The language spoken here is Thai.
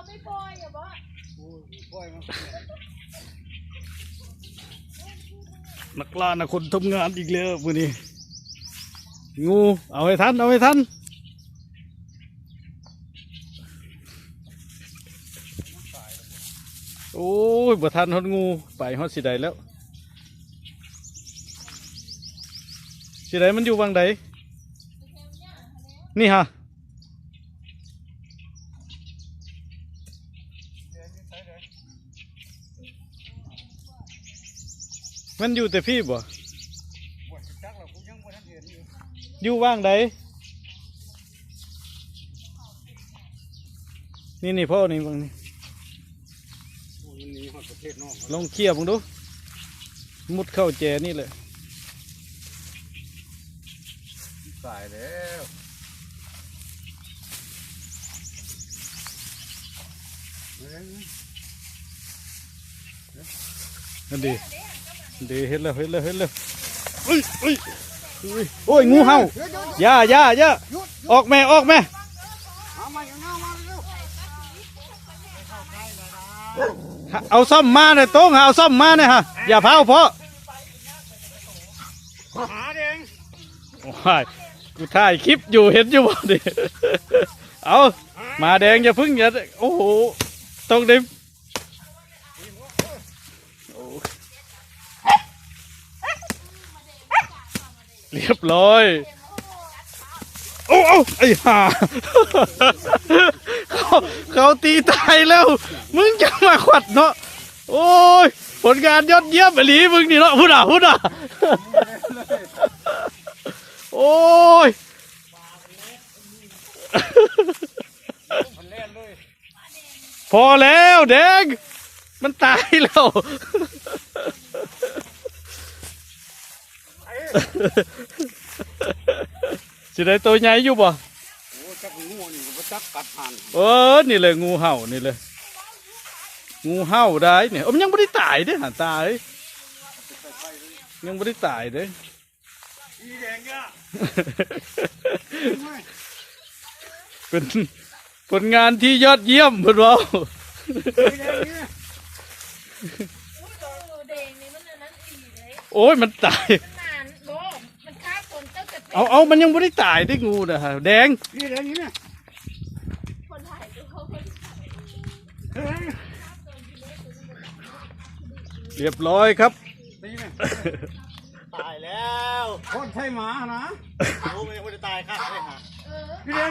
เอาไปปล่อยอะบ่โอ้ยปล่อยมันนักล่านะคนทำงานอีกแล้วมือนี้ งูเอาให้ทัน เอาให้ทันโอ้ยบ่ทันฮอดงูไปฮอดสิใดแล้วสิใดมันอยู่วังใดนี่ฮะ มันอยู่แต่พี่บ่อยู่ว่างใดนี่นี่พ่อนี่บางนี่ลองเคลียร์บังดู มุดเข้าแจนี่เลยตายแล้วเฮ้ย นั่นดีดีเห็นแล้วเห็นแล้วเห็นแล้วเอ้ยเอ้ยเอ้ยโอ้ยงูเห่าอย่าอย่าย่าออกแม่ออกแม่เอามาอยู่เอามาเร็วเอาซ่อมมาเนี่ยโต้งเอาซ่อมมาเนี่ยฮะอย่าเผาเพราะหาเองโอ้ยกูถ่ายคลิปอยู่เห็นอยู่บ่ดิเอามาแดงอย่าพึ่งอย่าโอ้โห ต้องได้เรียบร้อย โอ้โอ้ไอ้ห่าเขาเขาตีตายแล้ว มึงจะมาขวัดเนาะ โอ้ย ผลงานยอดเยี่ยมไปหลีมึงนี่เนาะพูดอะพูดอะ โอ้ย พอแล้วแดงมันตายแล้วสิได้ตัวใหญ่อยู่บ่โอ้จักงูนี่ก็บ่จักกัดหันเออนี่เลยงูเห่านี่เลย งูเห่าได้เนี่ยเอ้ามันยังไม่ได้ตายเด้หันตายยังไม่ได้ตายเด้อีแดงอะเป็น ผลงานที่ยอดเยี่ยมเพื่อนเราอีแดงนี่อุ้ยตัวแดงนี่มันอันนั้นอีเลยโอ้ยมันตายมันนานบ่มันฆ่าคนตั้งแต่เป็นเอาเอามันยังไม่ได้ตายได้งูนะฮะแดงอีแดงนี่นะคนถ่ายดูเขาคนเฮ้ยเรียบร้อยครับตีไหมตายแล้วคนใช่หมานะโอ้ไม่ไม่ได้ตายค่ะไม่หาเอออีแดงนี่